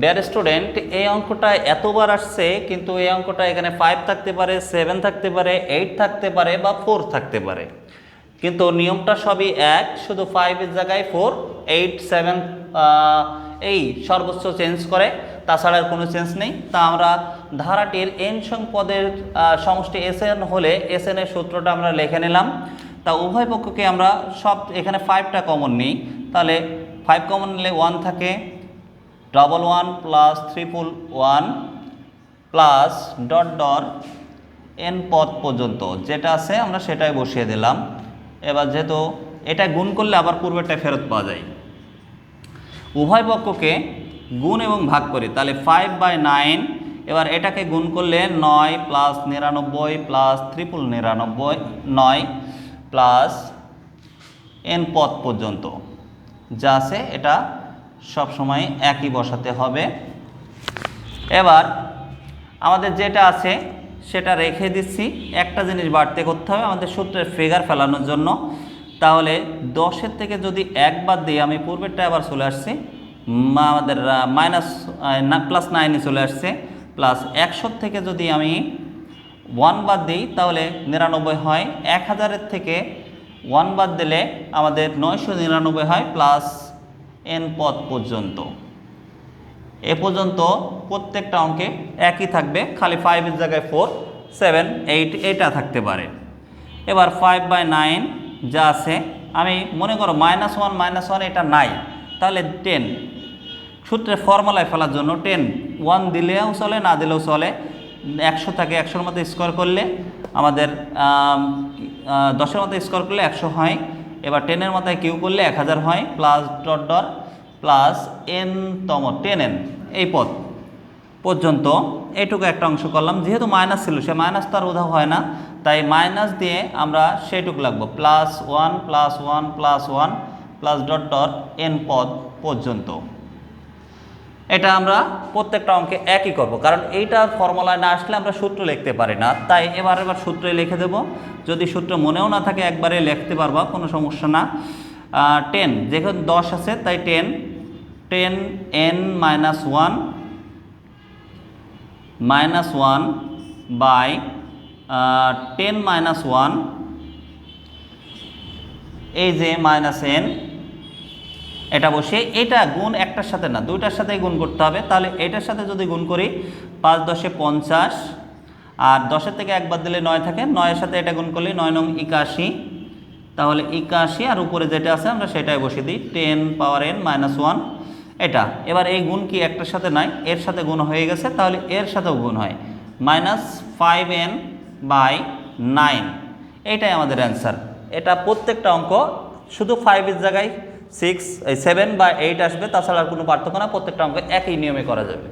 Dear student এই অঙ্কটা এতবার আসছে, কিন্তু এই অঙ্কটা এখানে ফাইভ থাকতে পারে সেভেন থাকতে পারে এইট থাকতে পারে বা ফোর থাকতে পারে। কিন্তু নিয়মটা সবই এক, শুধু ফাইভের জায়গায় ফোর এইট সেভেন এই সর্বোচ্চ চেঞ্জ করে, তাছাড়া আর কোনো চেঞ্জ নেই। তা আমরা ধারাটির এন সং পদের সমষ্টি এস এন হলে এস এর সূত্রটা আমরা লিখে নিলাম। তা উভয় পক্ষকে আমরা সব, এখানে ফাইভটা কমন নিই। তাহলে ফাইভ কমন নিলে ওয়ান থাকে double one plus triple one plus dot dot N পদ পর্যন্ত, যেটা আছে আমরা সেটাই বসিয়ে দিলাম। এবার যেহেতু এটা গুণ করলে আবার পূর্বেরটা ফেরত পাওয়া যায়। উভয় পক্ষকে গুণ এবং ভাগ করি, তাহলে ফাইভ বাই নাইন এবার এটাকে গুণ করলে নয় প্লাস নিরানব্বই প্লাস ত্রিপুল নিরানব্বই, নয় প্লাস এন পদ পর্যন্ত। যা আছে এটা সব সময় একই বসাতে হবে। এবার আমাদের যেটা আছে, সেটা রেখে দিচ্ছি। একটা জিনিস বাড়তে করতে হবে আমাদের সূত্রের ফিগার ফেলানোর জন্য। তাহলে দশের থেকে যদি এক বাদ দিই, আমি পূর্বেরটা আবার চলে আসছি। আমাদের মাইনাস প্লাস নাইনে চলে আসছে। প্লাস একশোর থেকে যদি আমি ওয়ান বাদ দিই, তাহলে নিরানব্বই হয়। এক হাজারের থেকে ওয়ান বাদ দিলে আমাদের নয়শো নিরানব্বই হয় প্লাস এন পদ পর্যন্ত। এ পর্যন্ত প্রত্যেকটা অঙ্কে একই থাকবে, খালি ফাইভের জায়গায় ফোর সেভেন এইট এটা থাকতে পারে। এবার ফাইভ বাই নাইন যা আছে, আমি মনে করো মাইনাস ওয়ান মাইনাস ওয়ান এটা নাই, তাহলে টেন সূত্রে ফর্মুলায় ফেলার জন্য টেন ওয়ান দিলেও চলে, না দিলেও চলে, একশো থাকে, একশোর মধ্যে স্কোর করলে আমাদের দশের মধ্যে স্কোর করলে একশো হয়। এবার টেনের মাথায় কিউ করলে এক হাজার হয় plus dot dot plus N তম টেন এন এই পদ পর্যন্ত। এইটুকু একটা অংশ করলাম, যেহেতু মাইনাস ছিল, সে মাইনাস তো আর উধাও হয় না, তাই মাইনাস দিয়ে আমরা সেইটুকু লাগবো plus one plus one plus one plus dot dot N পদ পর্যন্ত। এটা আমরা প্রত্যেকটা অঙ্কে একই করব। কারণ এইটার ফর্মুলায় না আসলে আমরা সূত্র লিখতে পারি না। তাই এবার এবার সূত্রে লিখে দেব। যদি সূত্র মনেও না থাকে, একবারে লিখতে পারবা, কোনো সমস্যা না। টেন যেখানে দশ আছে, তাই ten ten N minus one minus one by ten minus one এই যে মাইনাস এন এটা বসে এটা গুণ একটার সাথে না, দুইটার সাথে গুণ করতে হবে। তাহলে এটার সাথে যদি গুণ করি, পাঁচ দশে পঞ্চাশ, আর দশের থেকে একবার দিলে নয় থাকে, নয়ের সাথে এটা গুণ করলে নয় নং একাশি। তাহলে একাশি, আর উপরে যেটা আছে, আমরা সেটাই বসিয়ে দিই, ten power N minus one এটা। এবার এই গুণ কি একটার সাথে নাই, এর সাথে গুণ হয়ে গেছে, তাহলে এর সাথেও গুণ হয়। Minus five N by nine এইটাই আমাদের অ্যান্সার এটা প্রত্যেকটা অঙ্ক, শুধু ফাইভের জায়গায় সিক্স এই সেভেন বা এইট আসবে, তাছাড়া আর কোনো পার্থক্য না, প্রত্যেকটা অঙ্ক একই নিয়মে করা যাবে।